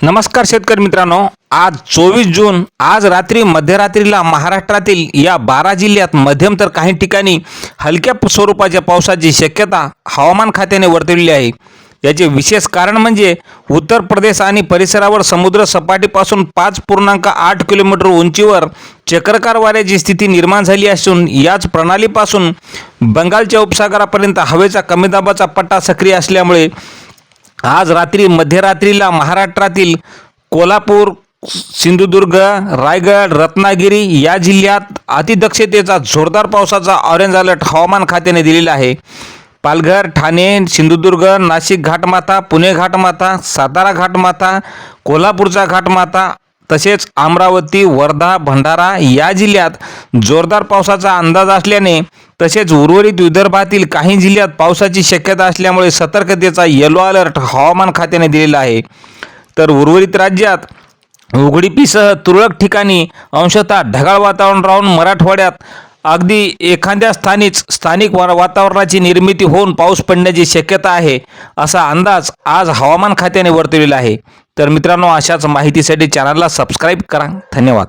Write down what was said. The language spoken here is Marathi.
नमस्कार शेतकरी मित्रांनो आज चोवीस जून आज रात्री मध्यरात्रीला महाराष्ट्रातील या बारा जिल्ह्यात मध्यम तर काही ठिकाणी हलक्या स्वरूपाच्या पावसाची शक्यता हवामान खात्याने वर्तवलेली आहे. याचे विशेष कारण म्हणजे उत्तर प्रदेश आणि परिसरावर समुद्र सपाटीपासून पाच पूर्णांक आठ किलोमीटर उंचीवर चक्रकार वाऱ्याची स्थिती निर्माण झाली असून याच प्रणालीपासून बंगालच्या उपसागरापर्यंत हवेचा कमी दाबाचा पट्टा सक्रिय असल्यामुळे आज रात्री मध्यरात्रीला महाराष्ट्रातील कोल्हापूर सिंधुदुर्ग रायगड रत्नागिरी या जिल्ह्यात अतिदक्षतेचा जोरदार पावसाचा ऑरेंज अलर्ट हवामान खात्याने दिलेला आहे. पालघर ठाणे सिंधुदुर्ग नाशिक घाटमाथा पुणे घाटमाथा सातारा घाटमाथा कोल्हापूरचा घाटमाथा तसेच अमरावती वर्धा भंडारा या जिल्ह्यात जोरदार पावसाचा अंदाज असल्याने तसेच उर्वरित विदर्भातील काही जिल्ह्यात पावसाची शक्यता असल्यामुळे सतर्कतेचा येलो अलर्ट हवामान खात्याने दिलेला आहे. तर उर्वरित राज्यात उघडीपीसह तुरळक ठिकाणी अंशतः ढगाळ वातावरण राहून मराठवाड्यात अगदी एखाद्या स्थानीच स्थानिक वा- वातावरणाची निर्मिती होऊन पाऊस पडण्याची शक्यता आहे असा अंदाज आज हवामान खात्याने वर्तवलेला आहे. तर मित्रांनो अशाच माहितीसाठी चॅनलला सबस्क्राईब करा. धन्यवाद.